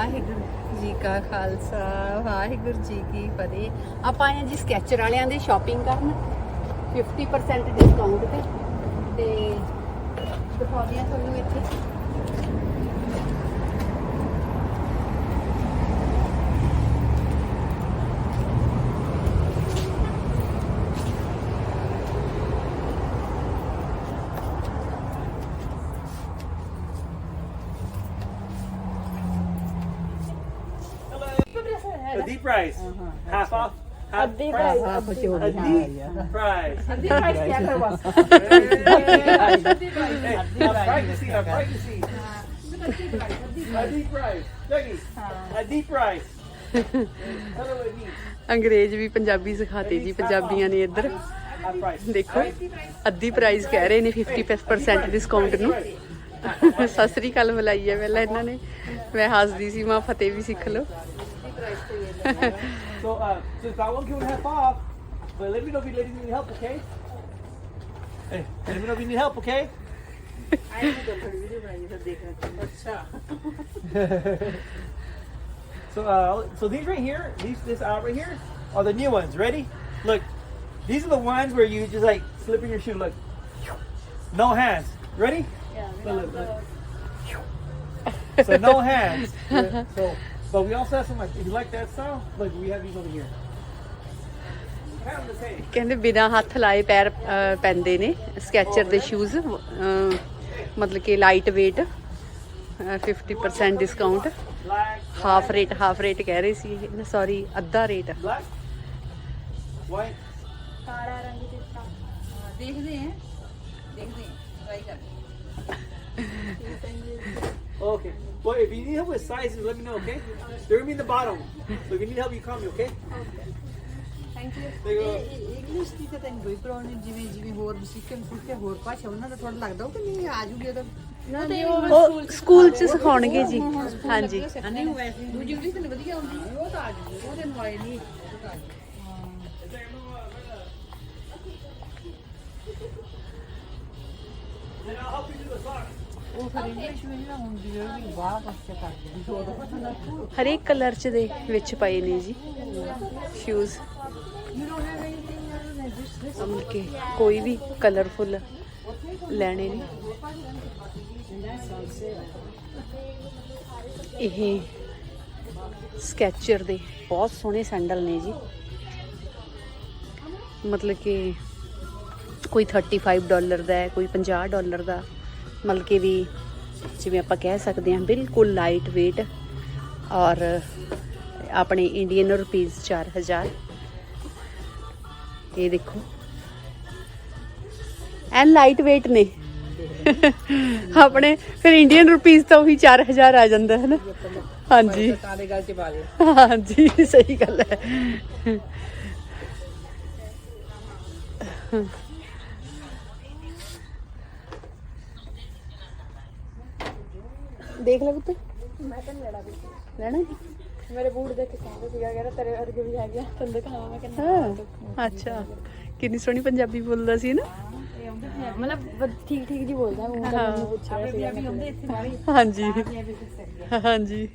ਵਾਹਿਗੁਰੂ ਜੀ ਕਾ ਖਾਲਸਾ, ਵਾਹਿਗੁਰੂ ਜੀ ਕੀ ਫਤਿਹ। ਆਪਾਂ ਆਏ ਹਾਂ ਜੀ ਸਕੈਚਰ ਵਾਲਿਆਂ ਦੇ ਸ਼ਾਪਿੰਗ ਕਰਨ। 50% ਡਿਸਕਾਊਂਟ ਤੇ। ਤੇ ਦਿਖਾਉਂਦੇ ਆ ਤੁਹਾਨੂੰ ਇੱਥੇ। Price deep price. Tell her what it means. ਅੰਗਰੇਜ਼ ਵੀ ਪੰਜਾਬੀ ਸਿਖਾਤੇ ਜੀ ਪੰਜਾਬੀਆਂ ਨੇ ਇੱਧਰ. ਦੇਖੋ ਅੱਧੀ ਪ੍ਰਾਈਸ ਕਹਿ ਰਹੇ ਨੇ 50% ਡਿਸਕਾਊਂਟ ਨੂੰ। ਸਤਿ ਸ੍ਰੀ ਅਕਾਲ ਬੁਲਾਈ ਹੈ ਪਹਿਲਾਂ ਇਹਨਾਂ ਨੇ। ਮੈਂ ਹੱਸਦੀ ਸੀ ਮਾਂ ਫਤਿਹ ਵੀ ਸਿੱਖ ਲਓ। So, uh, since that one came half off, but let me know if you ladies need help, okay? Hey, let me know if you need help, okay? so, uh, so these right here, these this out right here, are the new ones. Ready? Look, these are the ones where you just like slip in your shoe. Look, no hands. Ready? Yeah. Look, look, look. So no hands. So, but we also have some like if you like that style, look, we have these over here. Kind of the same. ਕਹਿੰਦੇ ਬਿਨਾ ਹੱਥ ਲਾਏ ਪੈਰ ਅਹ, ਪੈਂਦੇ ਨੇ Skechers ਦੇ shoes ਮਤਲਬ ਕਿ ਲਾਈਟ weight ਅਹ, 50% discount Black, half rate half rate ਕਹਿ ਰਹੇ ਸੀ ਸੌਰੀ ਅੱਧਾ ਰੇਟ black, white. ਕਾਲਾ ਰੰਗ ਚਿੱਟਾ ਦੇਖਦੇ ਆਂ ਦੇਖਦੇ ਆਂ ਟਰਾਈ ਕਰ Okay. Well, if you need help with sizes, let me know, okay? They're gonna be in the bottom. So if you need help, you call me, okay? Thank you There you go. English ਦੀ ਤਾਂ ਤੈਨੂੰ ਕੋਈ problem ਨਹੀਂ ਜਿਵੇਂ ਜਿਵੇਂ ਹੋਰ ਸਿੱਖਣ ਸਿੱਖੇ ਹੋਰ ਭਾਸ਼ਾ ਉਹਨਾਂ ਦਾ ਥੋੜਾ ਲੱਗਦਾ ਉਹ ਕਿ ਨਹੀਂ ਆ ਜੂਗੀ ਉਹਦਾ ਨਾ ਤੇ ਉਹ ਉਹ ਸਕੂਲ ਚ ਸਿਖਾਉਣਗੇ ਜੀ ਹਾਂਜੀ ਨਹੀਂ ਵੈਸੇ ਦੂਜੀ ਇੰਗਲਿਸ਼ ਤੈਨੂੰ ਵਧੀਆ ਆਉਂਦੀ ਉਹ ਤਾਂ ਆ ਜੂਗੀ ਉਹ ਤੈਨੂੰ ਆਏ ਨਹੀਂ Then I'll help ਹਰੇਕ ਕਲਰ ਚ ਦੇ ਵਿੱਚ ਪਏ ਨੇ ਜੀ ਸ਼ੂਜ਼ ਅਮਲ ਕੇ ਕੋਈ ਵੀ ਕਲਰਫੁੱਲ ਲੈਣੇ ਨੇ। ਇਹ ਸਕੈਚਰ ਦੇ ਬਹੁਤ ਸੋਹਣੇ ਸੈਂਡਲ ਨੇ ਜੀ। ਮਤਲਬ ਕਿ ਕੋਈ 35 ਡਾਲਰ ਦਾ ਹੈ, ਕੋਈ 50 ਡਾਲਰ ਦਾ। ਮਤਲਬ ਕਿ ਵੀ ਜਿਵੇਂ ਆਪਾਂ ਕਹਿ ਸਕਦੇ ਹਾਂ, ਬਿਲਕੁਲ ਲਾਈਟ weight ਔਰ ਆਪਣੇ ਇੰਡੀਅਨ ਰੁਪੀਸ 4000 ਇਹ ਦੇਖੋ। ਐਨ ਲਾਈਟ weight ਨੇ। ਆਪਣੇ ਫਿਰ ਇੰਡੀਅਨ ਰੁਪੀਸ ਤਾਂ ਉਹੀ 4000 ਆ ਜਾਂਦਾ ਹੈ ਨਾ ਹਾਂਜੀ। ਹਾਂਜੀ, ਸਹੀ ਗੱਲ ਹੈ। ਦੇਖ ਲੈ ਪੁੱਤ। ਮੈਂ ਤਾਂ ਲੈਣਾ ਵੀ ਲੈਣਾ ਜੀ? ਮੇਰੇ ਬੂਟ ਦੇਖ ਕੇ ਕਹਿੰਦਾ ਸੀਗਾ ਕਹਿੰਦਾ ਤੇਰੇ ਵਰਗੇ ਵੀ ਹੈਗੇ ਆ ਤੈਨੂੰ ਦਿਖਾਵਾਂ ਮੈਂ ਕਹਿੰਦਾ ਅੱਛਾ। ਕਿੰਨੀ ਸੋਹਣੀ ਪੰਜਾਬੀ ਬੋਲਦਾ ਸੀ ਨਾ। ਮਤਲਬ ਠੀਕ ਠੀਕ ਜੀ ਬੋਲਦਾ ਉਹ ਤਾਂ ਮੈਨੂੰ ਪੁੱਛਿਆ ਮੈਂ ਹਾਂਜੀ। ਹਾਂਜੀ।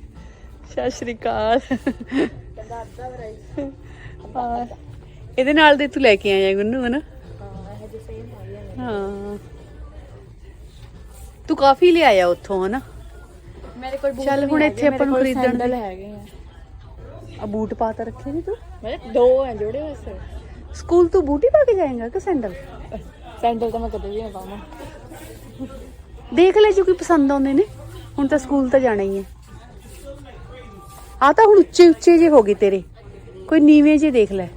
ਸਤਿ ਸ਼੍ਰੀ ਅਕਾਲ। ਕਹਿੰਦਾ ਅੱਧਾ ਵਰਾਈ ਹਾਂ। ਇਹਦੇ ਨਾਲ ਦੇ ਤੂੰ ਲੈ ਕੇ ਆਇਆ ਗੁੰਨੂ ਹਨਾ? ਹਾਂ ਤੂੰ ਕਾਫੀ ਲਿਆਇਆ ਉੱਥੋਂ ਹਨਾ? ਮੇਰੇ ਕੋਲ ਬੂਟ ਚੱਲ ਨਹੀਂ ਹੁਣ ਇੱਥੇ ਆਪਾਂ ਨੂੰ ਖਰੀਦਣ ਦੀ- ਹੈਗੇ ਆ। ਆ ਬੂਟ ਪਾ ਤਾਂ ਰੱਖੇ ਨੇ ਤੂੰ? ਮੇਰੇ ਦੋ ਹੈ ਜੋੜੇ ਵੈਸੇ। ਸਕੂਲ ਤੂੰ ਬੂਟੀ ਪਾ ਕੇ ਜਾਏਗਾ ਕਿ ਸੈਂਡਲ? ਸੈਂਡਲ ਤਾਂ ਮੈਂ ਕਦੇ ਵੀ ਨਾ ਪਾਵਾਂ। ਦੇਖ ਲੈ ਜੇ ਕੋਈ ਪਸੰਦ ਆਉਂਦੇ ਨੇ। ਹੁਣ ਤਾਂ ਸਕੂਲ ਤਾਂ ਜਾਣਾ ਹੀ ਹੈ। ਆ ਤਾਂ ਹੁਣ ਉੱਚੇ ਉੱਚੇ ਜੇ ਹੋ ਗਏ ਤੇਰੇ। ਕੋਈ ਨੀਵੇਂ ਜੇ ਦੇਖ ਲੈ।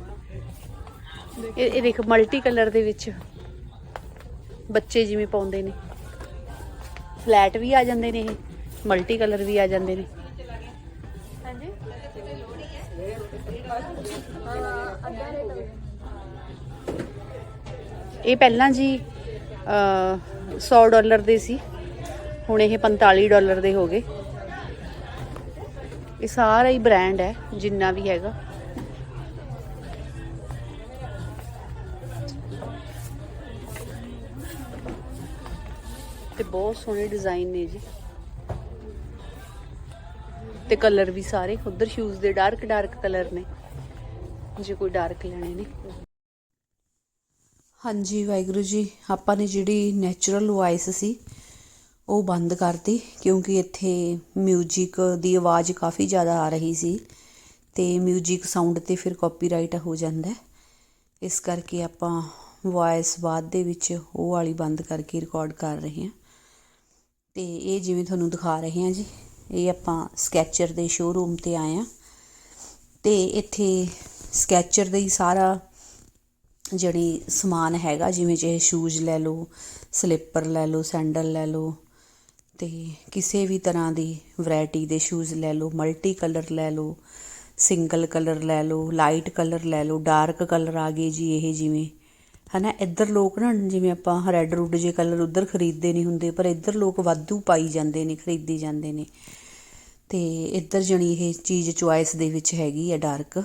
ਇਹ ਇਹ ਦੇਖ ਮਲਟੀ ਕਲਰ ਦੇ ਵਿੱਚ ਬੱਚੇ ਜਿਵੇਂ ਪਾਉਂਦੇ ਨੇ। ਫਲੈਟ ਵੀ ਆ ਜਾਂਦੇ ਨੇ ਇਹ। ਮਲਟੀ ਕਲਰ ਵੀ ਆ ਜਾਂਦੇ ਨੇ। ਹਾਂਜੀ? ਇਹ ਪਹਿਲਾਂ ਜੀ ਅ 100 ਡਾਲਰ ਦੇ ਸੀ। ਹੁਣ ਇਹ 45 ਡਾਲਰ ਦੇ ਹੋ ਗਏ। ਇਹ ਸਾਰਾ ਹੀ ਬ੍ਰਾਂਡ ਹੈ ਜਿੰਨਾ ਵੀ ਹੈਗਾ। ਤੇ ਬਹੁਤ ਸੋਹਣੇ ਡਿਜ਼ਾਈਨ ਨੇ ਜੀ। ਤੇ ਕਲਰ ਵੀ ਸਾਰੇ ਉਧਰ ਸ਼ੂਜ਼ ਦੇ ਡਾਰਕ ਡਾਰਕ ਕਲਰ ਨੇ ਜੇ ਕੋਈ ਡਾਰਕ ਲੈਣੇ ਨੇ ਹਾਂਜੀ ਵਾਹਿਗੁਰੂ ਜੀ ਆਪਾਂ ਨੇ ਜਿਹੜੀ ਨੈਚੁਰਲ ਵੌਇਸ ਸੀ ਉਹ ਬੰਦ ਕਰਤੀ ਕਿਉਂਕਿ ਇੱਥੇ 뮤직 ਦੀ ਆਵਾਜ਼ ਕਾਫੀ ਜ਼ਿਆਦਾ ਆ ਰਹੀ ਸੀ ਤੇ 뮤직 ਸਾਊਂਡ ਤੇ ਫਿਰ ਕਾਪੀਰਾਈਟ ਹੋ ਜਾਂਦਾ ਹੈ। ਇਸ ਕਰਕੇ ਆਪਾਂ ਵੌਇਸ ਬਾਅਦ ਦੇ ਵਿੱਚ ਉਹ ਵਾਲੀ ਬੰਦ ਕਰਕੇ ਰਿਕਾਰਡ ਕਰ ਰਹੇ ਹਾਂ ਤੇ ਇਹ ਜਿਵੇਂ ਤੁਹਾਨੂੰ ਦਿਖਾ ਰਹੇ ਹਾਂ ਜੀ ਇਹ ਆਪਾਂ ਸਕੈਚਰ ਦੇ ਸ਼ੋਰੂਮ ਤੇ ਆਏ ਆ। ਤੇ ਇੱਥੇ ਸਕੈਚਰ ਦਾ ਹੀ ਸਾਰਾ ਜਿਹੜੀ ਸਮਾਨ ਹੈਗਾ, ਜਿਵੇਂ ਚਾਹੇ ਸ਼ੂਜ਼ ਲੈ ਲਓ ਸਲੀਪਰ ਲੈ ਲਓ ਸੈਂਡਲ ਲੈ ਲਓ, ਤੇ ਕਿਸੇ ਵੀ ਤਰ੍ਹਾਂ ਦੀ ਵੈਰਾਈਟੀ ਦੇ ਸ਼ੂਜ਼ ਲੈ ਲਓ ਮਲਟੀ ਕਲਰ ਲੈ ਲਓ ਸਿੰਗਲ ਕਲਰ ਲੈ ਲਓ ਲਾਈਟ ਕਲਰ ਲੈ ਲਓ ਡਾਰਕ ਕਲਰ ਆ ਗਏ ਜੀ ਇਹ ਜਿਵੇਂ। ਹਨਾ, ਇੱਧਰ ਲੋਕ ਨਾ, ਜਿਵੇਂ ਆਪਾਂ ਰੈੱਡ ਰੁੱਡ ਜੇ ਕਲਰ ਉੱਧਰ ਖਰੀਦਦੇ ਨਹੀਂ ਹੁੰਦੇ, ਪਰ ਇੱਧਰ ਲੋਕ ਵਾਧੂ ਪਾਈ ਜਾਂਦੇ ਨੇ, ਖਰੀਦੀ ਜਾਂਦੇ ਨੇ। ਤੇ ਇੱਧਰ ਜਣੀ ਇਹ ਚੀਜ਼ ਚੁਆਇਸ ਦੇ ਵਿੱਚ ਹੈਗੀ ਆ ਡਾਰਕ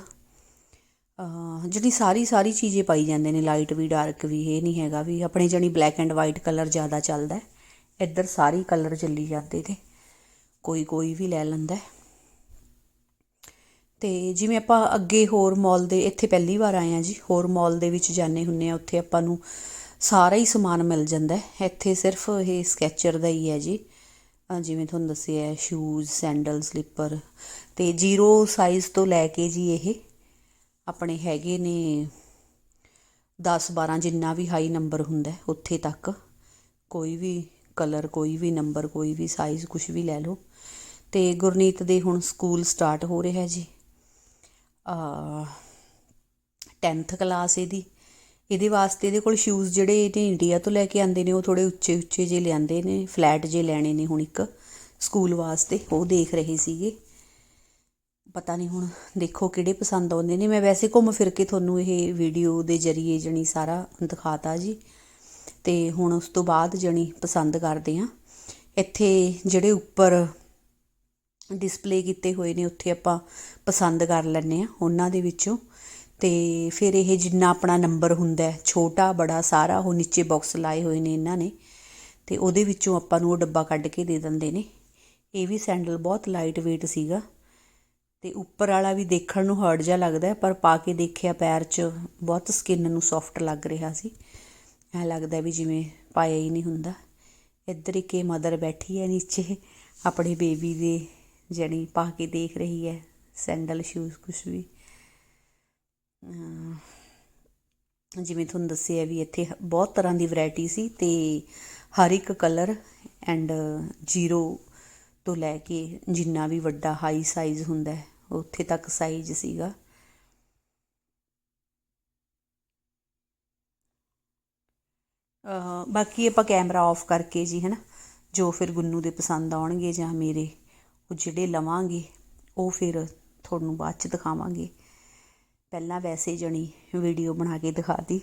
ਜਿਹੜੀ ਸਾਰੀ ਸਾਰੀ ਚੀਜ਼ੇ ਪਾਈ ਜਾਂਦੇ ਨੇ ਲਾਈਟ ਵੀ ਡਾਰਕ ਵੀ, ਇਹ ਨਹੀਂ ਹੈਗਾ ਵੀ ਆਪਣੇ ਜਣੀ ਬਲੈਕ ਐਂਡ ਵਾਈਟ ਕਲਰ ਜ਼ਿਆਦਾ ਚੱਲਦਾ। ਇੱਧਰ ਸਾਰੀ ਕਲਰ ਚੱਲੀ ਜਾਂਦੇ ਤੇ ਕੋਈ ਕੋਈ ਵੀ ਲੈ ਲੈਂਦਾ। ਅਤੇ ਜਿਵੇਂ ਆਪਾਂ ਅੱਗੇ ਹੋਰ ਮੋਲ ਦੇ, ਇੱਥੇ ਪਹਿਲੀ ਵਾਰ ਆਏ ਹਾਂ ਜੀ, ਹੋਰ ਮੋਲ ਦੇ ਵਿੱਚ ਜਾਂਦੇ ਹੁੰਦੇ ਆ ਉੱਥੇ ਆਪਾਂ ਨੂੰ ਸਾਰਾ ਹੀ ਸਮਾਨ ਮਿਲ ਜਾਂਦਾ ਇੱਥੇ ਸਿਰਫ ਇਹ ਸਕੈਚਰ ਦਾ ਹੀ ਹੈ ਜੀ। ਜਿਵੇਂ ਤੁਹਾਨੂੰ ਦੱਸਿਆ ਹੈ ਸ਼ੂਜ਼ ਸੈਂਡਲ ਸਲੀਪਰ ਤੇ ਜ਼ੀਰੋ ਸਾਈਜ਼ ਤੋਂ ਲੈ ਕੇ ਜੀ ਇਹ ਆਪਣੇ ਹੈਗੇ ਨੇ 10 12 ਜਿੰਨਾ ਵੀ ਹਾਈ ਨੰਬਰ ਹੁੰਦਾ ਉੱਥੇ ਤੱਕ ਕੋਈ ਵੀ ਕਲਰ ਕੋਈ ਵੀ ਨੰਬਰ ਕੋਈ ਵੀ ਸਾਈਜ਼ ਕੁਝ ਵੀ ਲੈ ਲਓ। ਤੇ ਗੁਰਨੀਤ ਦੇ ਹੁਣ ਸਕੂਲ ਸਟਾਰਟ ਹੋ ਰਿਹਾ ਜੀ। ਟੈਂਥ ਕਲਾਸ ਇਹਦੀ। ਇਹਦੇ ਵਾਸਤੇ ਇਹਦੇ ਕੋਲ ਸ਼ੂਜ਼ ਜਿਹੜੇ ਇਹਨੇ ਇੰਡੀਆ ਤੋਂ ਲੈ ਕੇ ਆਂਦੇ ਨੇ, ਉਹ ਥੋੜੇ ਉੱਚੇ ਉੱਚੇ ਜੇ ਲਿਆਂਦੇ ਨੇ ਫਲੈਟ ਜੇ ਲੈਣੇ ਨੇ ਹੁਣ ਇੱਕ ਸਕੂਲ ਵਾਸਤੇ, ਉਹ ਦੇਖ ਰਹੇ ਸੀਗੇ। ਪਤਾ ਨਹੀਂ ਹੁਣ ਦੇਖੋ ਕਿਹੜੇ ਪਸੰਦ ਆਉਂਦੇ ਨੇ। ਮੈਂ ਵੈਸੇ ਘੁੰਮ ਫਿਰ ਕੇ ਤੁਹਾਨੂੰ ਇਹ ਵੀਡੀਓ ਦੇ ਜ਼ਰੀਏ ਜਣੀ ਸਾਰਾ ਦਿਖਾਤਾ ਜੀ। ਤੇ ਹੁਣ ਉਸ ਤੋਂ ਬਾਅਦ ਜਣੀ ਪਸੰਦ ਕਰਦੇ ਆ ਇੱਥੇ ਜਿਹੜੇ ਉੱਪਰ ਡਿਸਪਲੇ ਕੀਤੇ ਹੋਏ ਨੇ, ਉੱਥੇ ਆਪਾਂ ਪਸੰਦ ਕਰ ਲੈਂਦੇ ਹਾਂ ਉਹਨਾਂ ਦੇ ਵਿੱਚੋਂ। ਅਤੇ ਫਿਰ ਇਹ ਜਿੰਨਾ ਆਪਣਾ ਨੰਬਰ ਹੁੰਦਾ ਛੋਟਾ, ਬੜਾ, ਸਾਰਾ, ਉਹ ਨੀਚੇ ਬਾਕਸ ਲਾਏ ਹੋਏ ਨੇ ਇਹਨਾਂ ਨੇ। ਅਤੇ ਉਹਦੇ ਵਿੱਚੋਂ ਆਪਾਂ ਨੂੰ ਉਹ ਡੱਬਾ ਕੱਢ ਕੇ ਦੇ ਦਿੰਦੇ ਨੇ। ਇਹ ਵੀ ਸੈਂਡਲ ਬਹੁਤ ਲਾਈਟ weight ਸੀਗਾ। ਤੇ ਉੱਪਰ ਵਾਲਾ ਵੀ ਦੇਖਣ ਨੂੰ ਹਾਰਡ ਜਿਹਾ ਲੱਗਦਾ ਪਰ ਪਾ ਕੇ ਦੇਖਿਆ ਪੈਰ 'ਚ ਬਹੁਤ ਸਕਿਨ ਨੂੰ ਸੌਫਟ ਲੱਗ ਰਿਹਾ ਸੀ। ਐ ਲੱਗਦਾ ਵੀ ਜਿਵੇਂ ਪਾਇਆ ਹੀ ਨਹੀਂ ਹੁੰਦਾ। ਇੱਧਰ ਇੱਕ ਇਹ ਮਦਰ ਬੈਠੀ ਹੈ ਨੀਚੇ, ਆਪਣੇ ਬੇਬੀ ਦੇ ਜਣੀ ਪਾ ਕੇ ਦੇਖ ਰਹੀ ਹੈ, ਸੈਂਡਲ ਸ਼ੂਜ਼ ਕੁਛ ਵੀ। ਜਿਵੇਂ ਤੁਹਾਨੂੰ ਦੱਸਿਆ ਵੀ ਇੱਥੇ ਬਹੁਤ ਤਰ੍ਹਾਂ ਦੀ ਵੈਰਾਈਟੀ ਸੀ ਤੇ ਹਰ ਇੱਕ ਕਲਰ ਐਂਡ ਜ਼ੀਰੋ ਤੋਂ ਲੈ ਕੇ ਜਿੰਨਾ ਵੀ ਵੱਡਾ ਹਾਈ ਸਾਈਜ਼ ਹੁੰਦਾ ਹੈ, ਉੱਥੇ ਤੱਕ ਸਾਈਜ਼ ਸੀਗਾ। ਬਾਕੀ ਆਪਾਂ ਕੈਮਰਾ ਆਫ ਕਰਕੇ ਜੀ, ਹਨਾ, ਜੋ ਫਿਰ ਗੁੰਨੂ ਦੇ ਪਸੰਦ ਆਉਣਗੇ ਜਾਂ ਮੇਰੇ ਉਹ ਜਿਹੜੇ ਲਵਾਂਗੇ, ਉਹ ਫਿਰ ਤੁਹਾਨੂੰ ਬਾਅਦ ਚ ਦਿਖਾਵਾਂਗੇ। ਪਹਿਲਾਂ ਵੈਸੇ ਜਣੀ ਵੀਡੀਓ ਬਣਾ ਕੇ ਦਿਖਾਤੀ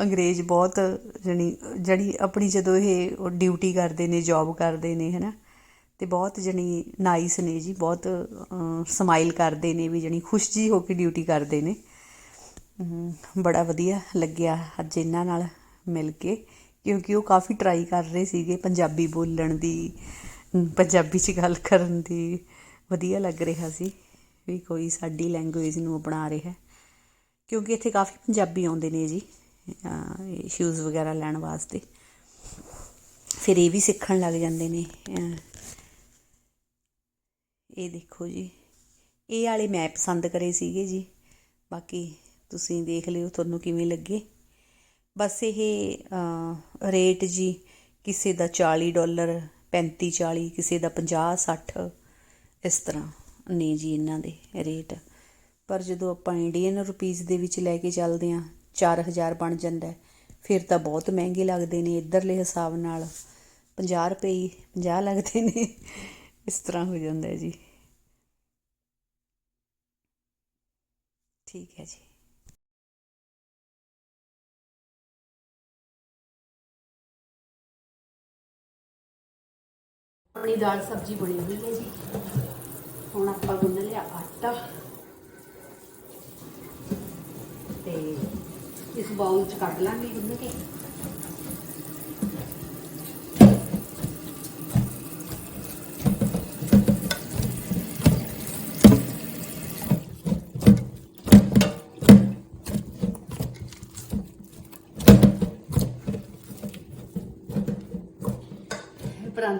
ਅੰਗਰੇਜ਼ ਬਹੁਤ ਜਣੀ ਜਣੀ ਆਪਣੀ ਜਦੋਂ ਇਹ ਡਿਊਟੀ ਕਰਦੇ ਨੇ ਜੌਬ ਕਰਦੇ ਨੇ, ਹਨਾ, ਤੇ ਬਹੁਤ ਜਣੀ ਨਾਈਸ ਨੇ ਜੀ, ਬਹੁਤ ਸਮਾਈਲ ਕਰਦੇ ਨੇ ਵੀ ਜਣੀ, ਖੁਸ਼ ਜੀ ਹੋ ਕੇ ਡਿਊਟੀ ਕਰਦੇ ਨੇ। ਬੜਾ ਵਧੀਆ ਲੱਗਿਆ ਅੱਜ ਇਹਨਾਂ ਨਾਲ ਮਿਲ ਕੇ, ਕਿਉਂਕਿ ਉਹ ਕਾਫੀ ਟਰਾਈ ਕਰ ਰਹੇ ਸੀਗੇ ਪੰਜਾਬੀ ਬੋਲਣ ਦੀ। ਪੰਜਾਬੀ 'ਚ ਗੱਲ ਕਰਨ ਦੀ ਵਧੀਆ ਲੱਗ ਰਿਹਾ ਸੀ ਵੀ ਕੋਈ ਸਾਡੀ ਲੈਂਗੁਏਜ ਨੂੰ ਅਪਣਾ ਰਿਹਾ ਕਿਉਂਕਿ ਇੱਥੇ ਕਾਫੀ ਪੰਜਾਬੀ ਆਉਂਦੇ ਨੇ ਜੀ ਸ਼ੂਜ਼ ਵਗੈਰਾ ਲੈਣ ਵਾਸਤੇ। ਫਿਰ ਇਹ ਵੀ ਸਿੱਖਣ ਲੱਗ ਜਾਂਦੇ ਨੇ ਇਹ ਦੇਖੋ ਜੀ, ਇਹ ਵਾਲੇ ਮੈਂ ਪਸੰਦ ਕਰੇ ਸੀਗੇ ਜੀ। ਬਾਕੀ ਤੁਸੀਂ ਦੇਖ ਲਿਓ ਤੁਹਾਨੂੰ ਕਿਵੇਂ ਲੱਗੇ। ਬਸ ਇਹ ਰੇਟ ਜੀ, ਕਿਸੇ ਦਾ 40 ਡਾਲਰ 35 40 ਕਿਸੇ ਦਾ 50 60 ਇਸ ਤਰ੍ਹਾਂ ਨੇ ਜੀ ਇਹਨਾਂ ਦੇ ਰੇਟ। ਪਰ ਜਦੋਂ ਆਪਾਂ ਇੰਡੀਅਨ ਰੁਪੀਸ ਦੇ ਵਿੱਚ ਲੈ ਕੇ ਚੱਲਦੇ ਆ 4000 ਬਣ ਜਾਂਦਾ ਫਿਰ ਤਾਂ ਬਹੁਤ ਮਹਿੰਗੇ ਲੱਗਦੇ ਨੇ, ਇਧਰਲੇ ਹਿਸਾਬ ਨਾਲ 50 ਰੁਪਏ ਹੀ 50 ਲੱਗਦੇ ਨੇ। ਇਸ ਤਰ੍ਹਾਂ ਹੋ ਜਾਂਦਾ ਜੀ। ਠੀਕ ਹੈ ਜੀ। ਆਪਣੀ ਦਾਲ ਸਬਜ਼ੀ ਬਣੀ ਹੋਈ ਹੈ ਜੀ। ਹੁਣ ਆਪਾਂ ਗੁੰਨ ਲਿਆ ਆਟਾ। ਤੇ ਇਸ ਬਾਉਲ ਚ ਕੱਢ ਲਾਂਗੇ ਗੁੰਨ ਕੇ।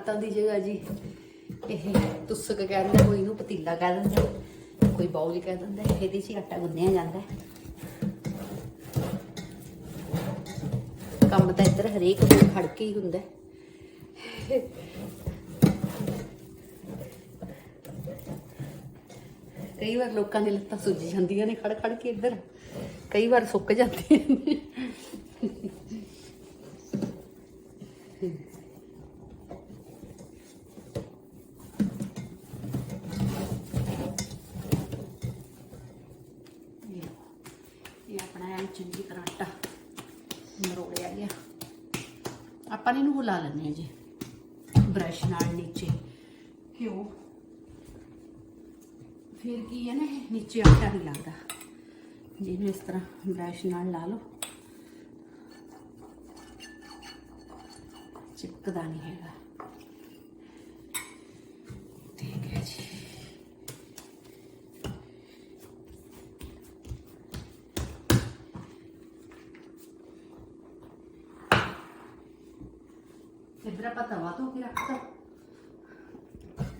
ਸੰਤਾਂ ਦੀ ਜਗ੍ਹਾ ਜੀ। ਇਹ ਤੁਸਕ ਕਹਿੰਦੇ ਕੋਈ ਨੂੰ ਪਤੀਲਾ ਕਹਿ ਦਿੰਦਾ ਕੋਈ ਬਾਉਲ ਕਹਿ ਦਿੰਦਾ ਇਹਦੇ 'ਚ ਆਟਾ ਗੁੰਨਿਆ ਜਾਂਦਾ ਕੰਮ ਤਾਂ ਇੱਧਰ ਹਰੇਕ ਨੂੰ ਖੜ ਕੇ ਹੀ ਹੁੰਦਾ ਕਈ ਵਾਰ ਲੋਕਾਂ ਦੀ ਲੱਤਾਂ ਸੁੱਜ ਜਾਂਦੀਆਂ ਨੇ ਖੜ ਖੜ ਕੇ ਇੱਧਰ। ਕਈ ਵਾਰ ਸੁੱਕ ਜਾਂਦੀਆਂ ਨੇ ਇਹ ਲਓ। ਇਹ ਆਪਣਾ ਐਨ ਚੰਗੀ ਤਰ੍ਹਾਂ ਆਟਾ ਮਰੋੜਿਆ ਆਪਾਂ ਨੇ ਇਹਨੂੰ ਹਿਲਾ ਲੈਂਦੇ ਹਾਂ ਜੀ। ਬ੍ਰਸ਼ ਨਾਲ ਨੀਚੇ। ਘਿਓ। ਫਿਰ ਕੀ ਹੈ ਨਾ, ਨੀਚੇ ਆਟਾ ਨਹੀਂ ਲੱਗਦਾ। ਜਿਹਨੂੰ ਇਸ ਤਰ੍ਹਾਂ ਬ੍ਰਸ਼ ਨਾਲ ਲਾ ਲਓ। ਚਿਪਕਦਾ ਨਹੀਂ ਹੈਗਾ। ਇੱਧਰ ਆਪਾਂ ਤਵਾ ਧੋ ਕੇ ਰੱਖਤਾ।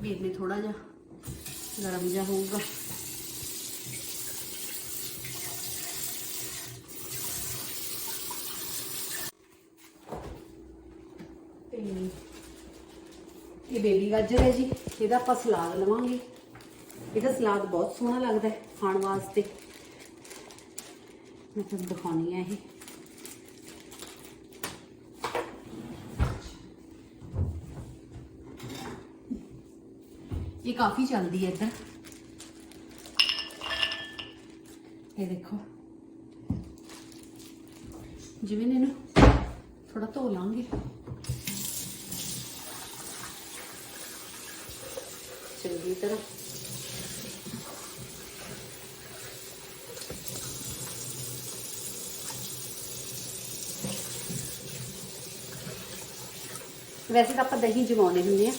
ਵੀਰ ਥੋੜਾ ਜਿਹਾ ਗਰਮ ਜਿਹਾ ਹੋਊਗਾ। ਤੇ ਇਹ ਬੇਬੀ ਗਾਜਰ ਹੈ ਜੀ, ਇਹਦਾ ਆਪਾਂ ਸਲਾਦ ਲਵਾਂਗੇ। ਇਹਦਾ ਸਲਾਦ ਬਹੁਤ ਸੋਹਣਾ ਲੱਗਦਾ ਹੈ ਖਾਣ ਵਾਸਤੇ। ਮੈਂ ਤੁਹਾਨੂੰ ਦਿਖਾਉਣੀ ਹੈ ਇਹ। ਇਹ ਕਾਫੀ ਚੱਲਦੀ ਹੈ ਇੱਧਰ ਇਹ ਦੇਖੋ ਜਿਵੇਂ ਨੇ ਇਹਨੂੰ ਥੋੜਾ ਧੋ ਲਾਂਗੇ ਚੰਗੀ ਤਰ੍ਹਾਂ ਵੈਸੇ ਤਾਂ ਆਪਾਂ ਦਹੀਂ ਜਮਾਉਂਦੇ ਹੁੰਦੇ ਆ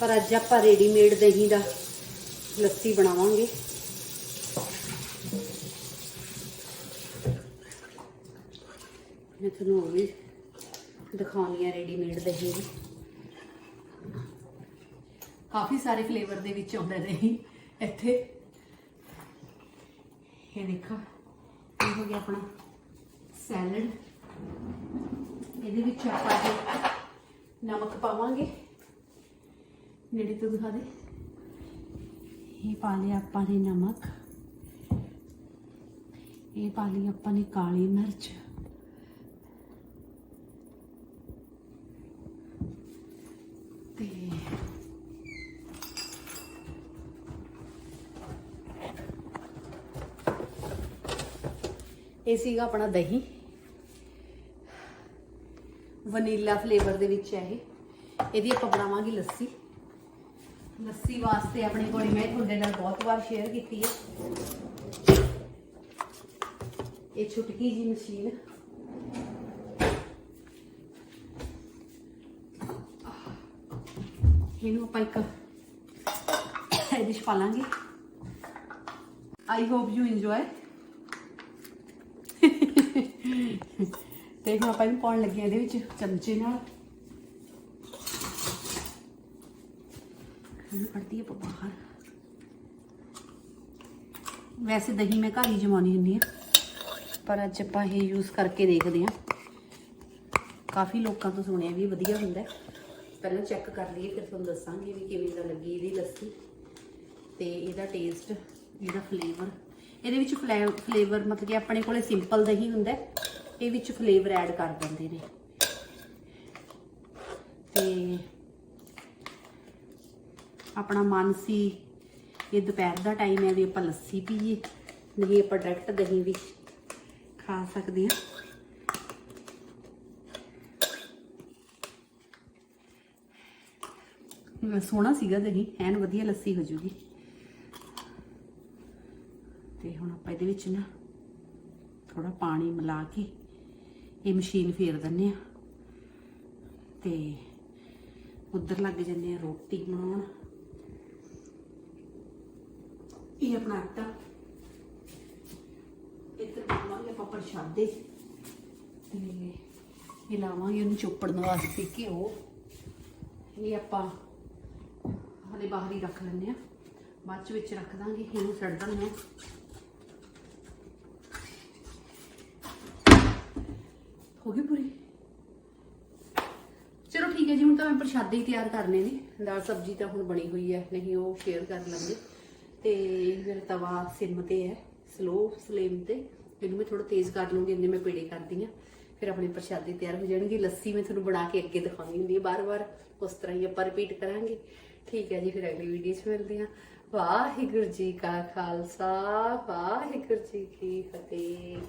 ਪਰ ਅੱਜ ਆਪਾਂ ਰੈਡੀਮੇਡ ਦਹੀਂ ਦਾ ਲੱਸੀ ਬਣਾਵਾਂਗੇ। ਮੈਂ ਤੁਹਾਨੂੰ ਉਹ ਵੀ ਦਿਖਾਉਣੀ ਆ ਰੈਡੀਮੇਡ ਦਹੀਂ ਦੀ। ਕਾਫੀ ਸਾਰੇ ਫਲੇਵਰ ਦੇ ਵਿੱਚ ਆਉਂਦਾ ਦਹੀਂ ਇੱਥੇ। ਇਹ ਦੇਖੋ, ਇਹ ਹੋ ਗਿਆ ਆਪਣਾ ਸੈਲਡ ਇਹਦੇ ਵਿੱਚ ਆਪਾਂ ਨਮਕ ਪਾਵਾਂਗੇ। ਨੇੜੇ ਤੋਂ ਦਿਖਾ ਦੇ। ਇਹ ਪਾ ਲਿਆ ਆਪਾਂ ਨੇ ਨਮਕ। ਇਹ ਪਾ ਲਈ ਆਪਾਂ ਨੇ ਕਾਲੀ ਮਿਰਚ। ਤੇ ਇਹ ਸੀਗਾ ਆਪਣਾ ਦਹੀਂ। ਵਨੀਲਾ ਫਲੇਵਰ ਦੇ ਵਿੱਚ ਹੈ ਇਹ। ਇਹਦੀ ਆਪਾਂ ਬਣਾਵਾਂਗੇ ਲੱਸੀ। ਲੱਸੀ ਵਾਸਤੇ ਆਪਣੀ ਕੋਲ ਮੈਂ ਤੁਹਾਡੇ ਨਾਲ ਬਹੁਤ ਵਾਰ ਸ਼ੇਅਰ ਕੀਤੀ ਹੈ। ਇਹ ਛੁਟਕੀ ਜੀ ਮਸ਼ੀਨ। ਇਹਨੂੰ ਆਪਾਂ ਇੱਕ ਇਹਦੇ ਚ ਪਾ ਲਾਂਗੇ। ਆਈ ਹੋਪ ਯੂ ਇੰਜੋਏ ਤੇ ਹੁਣ ਆਪਾਂ ਇਹਨੂੰ ਪਾਉਣ ਲੱਗੇ ਇਹਦੇ ਵਿੱਚ ਚਮਚੇ ਨਾਲ। ਇਹਨੂੰ ਕੱਢਦੀ ਆਪਾਂ ਬਾਹਰ ਵੈਸੇ ਦਹੀਂ ਮੈਂ ਘਰ ਹੀ ਜਮਾਉਣੀ ਹੁੰਦੀ ਆ, ਪਰ ਅੱਜ ਆਪਾਂ ਇਹ ਯੂਜ਼ ਕਰਕੇ ਦੇਖਦੇ ਹਾਂ। ਕਾਫੀ ਲੋਕਾਂ ਤੋਂ ਸੁਣਿਆ ਵੀ ਵਧੀਆ ਹੁੰਦਾ ਪਹਿਲਾਂ ਚੈੱਕ ਕਰ ਲਈਏ, ਫਿਰ ਤੁਹਾਨੂੰ ਦੱਸਾਂਗੇ ਵੀ ਕਿਵੇਂ ਦਾ ਲੱਗੀ ਇਹਦੀ ਲੱਸੀ ਤੇ ਇਹਦਾ ਟੇਸਟ ਇਹਦਾ ਫਲੇਵਰ ਇਹਦੇ ਵਿੱਚ ਫਲੇਵਰ ਮਤਲਬ ਕਿ ਆਪਣੇ ਕੋਲੇ ਸਿੰਪਲ ਦਹੀਂ ਹੁੰਦਾ ਇਹ ਵਿੱਚ ਫਲੇਵਰ ਐਡ ਕਰ ਦਿੰਦੇ ਨੇ। ਤੇ ਆਪਣਾ ਮਨ ਸੀ, ਇਹ ਦੁਪਹਿਰ ਦਾ ਟਾਈਮ ਹੈ ਵੀ ਆਪਾਂ ਲੱਸੀ ਪੀਏ ਨਹੀਂ ਆਪਾਂ ਡਾਇਰੈਕਟ ਦਹੀਂ ਵੀ ਖਾ ਸਕਦੇ ਹਾਂ। ਸੋਹਣਾ ਸੀਗਾ ਦਹੀਂ, ਐਨ ਵਧੀਆ ਲੱਸੀ ਹੋ ਜੂਗੀ। ਤੇ ਹੁਣ ਆਪਾਂ ਇਹਦੇ ਵਿੱਚ ਨਾ ਥੋੜਾ ਪਾਣੀ ਮਿਲਾ ਕੇ ਇਹ ਮਸ਼ੀਨ ਫੇਰ ਦਿੰਨੇ ਆ ਤੇ ਉਧਰ ਲੱਗ ਜੰਨੇ ਆ ਰੋਟੀ ਬਣਾਉਣ। ਇਹ ਆਪਣਾ ਆਟਾ। ਇੱਧਰ ਬਣਾਵਾਂਗੇ ਆਪਾਂ ਪ੍ਰਸ਼ਾਦੇ। ਤੇ ਇਹ ਲਾਵਾਂਗੇ ਉਹਨੂੰ ਚੋਪੜਨ ਵਾਸਤੇ ਘਿਓ। ਇਹ ਆਪਾਂ ਹਲੇ ਬਾਹਰ ਹੀ ਰੱਖ ਲੈਂਦੇ ਆ ਬਾਅਦ ਵਿੱਚ ਰੱਖ ਦਾਂਗੇ, ਇਹਨੂੰ ਛੱਡ ਦਿੰਦੇ ਹੋ ਗਈ ਪੂਰੀ? ਚਲੋ ਠੀਕ ਹੈ ਜੀ, ਹੁਣ ਤਾਂ ਮੈਂ ਪ੍ਰਸ਼ਾਦੇ ਹੀ ਤਿਆਰ ਕਰਨੇ ਨੇ। ਦਾਲ ਸਬਜ਼ੀ ਤਾਂ ਹੁਣ ਬਣੀ ਹੋਈ ਹੈ, ਨਹੀਂ ਉਹ ਸ਼ੇਅਰ ਕਰ ਲਾਂਗੇ। ਤੇ ਮੇਰਾ ਤਵਾ ਸਿਮ ਤੇ ਹੈ, ਸਲੋ ਫਲੇਮ ਤੇ। ਇਹਨੂੰ ਮੈਂ ਥੋੜਾ ਤੇਜ਼ ਕਰ ਲੂੰਗੀ, ਇੰਨੇ ਮੈਂ ਪੇੜੇ ਕਰਦੀ ਆ ਫਿਰ ਆਪਣੇ ਪ੍ਰਸ਼ਾਦੇ ਤਿਆਰ ਹੋ ਜਾਣਗੇ। ਲੱਸੀ ਮੈਂ ਤੁਹਾਨੂੰ ਬਣਾ ਕੇ ਅੱਗੇ ਦਿਖਾਉਂਦੀ ਹੁੰਦੀ ਹੈ ਬਾਰ-ਬਾਰ ਉਸ ਤਰ੍ਹਾਂ ਹੀ ਆਪਾਂ ਰਿਪੀਟ ਕਰਾਂਗੇ। ਠੀਕ ਹੈ ਜੀ, ਫਿਰ ਅਗਲੀ ਵੀਡੀਓ 'ਚ ਮਿਲਦੇ ਹਾਂ। ਵਾਹਿਗੁਰੂ ਜੀ ਕਾ ਖਾਲਸਾ, ਵਾਹਿਗੁਰੂ ਜੀ ਕੀ ਫਤਿਹ।